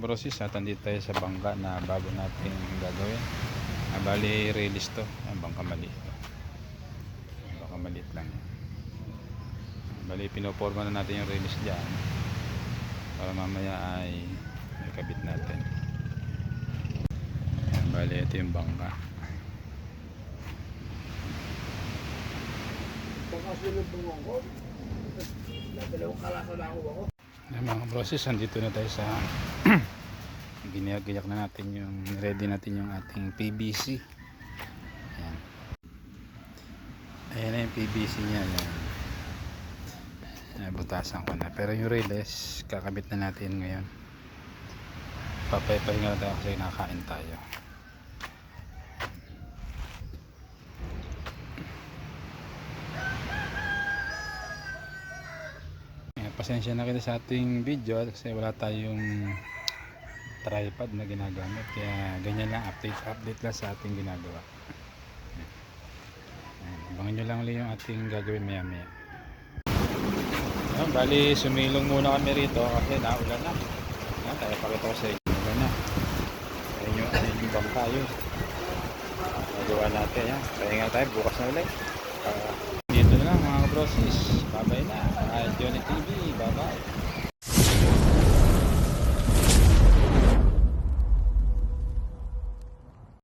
Brosis, at andito tayo sa bangka na bago natin gagawin. Ah, bali, release to. Ang bangka maliit. Bangka maliit lang. Bali, pinoforma na natin yung release dyan. Para mamaya ay ikabit natin. Bali, ito yung bangka. Ayan, mga brosis, andito na tayo sa ginagayak na natin yung ready natin yung ating PVC ayan. Ayan na yung PVC niya ayan. Nabutasan ko na. Pero yung release kakabit na natin ngayon. Papaypahinga na tayo kasi nakain tayo pasensya na kita sa ating video kasi wala tayong tripod na ginagamit. Kaya ganyan lang update update lang sa ating ginagawa. Abangan nyo lang ulit yung ating gagawin maya maya Ayan, bali sumilong muna kami rito kasi naulan na. Ayan, tayo pakita ko sa inyo Naulan na. Ayun yung, ayun yung bangka yun. Nagawa natin yan pahinga tayo bukas na ulit. Ah, dito na lang mga brosis bye na. Bye bye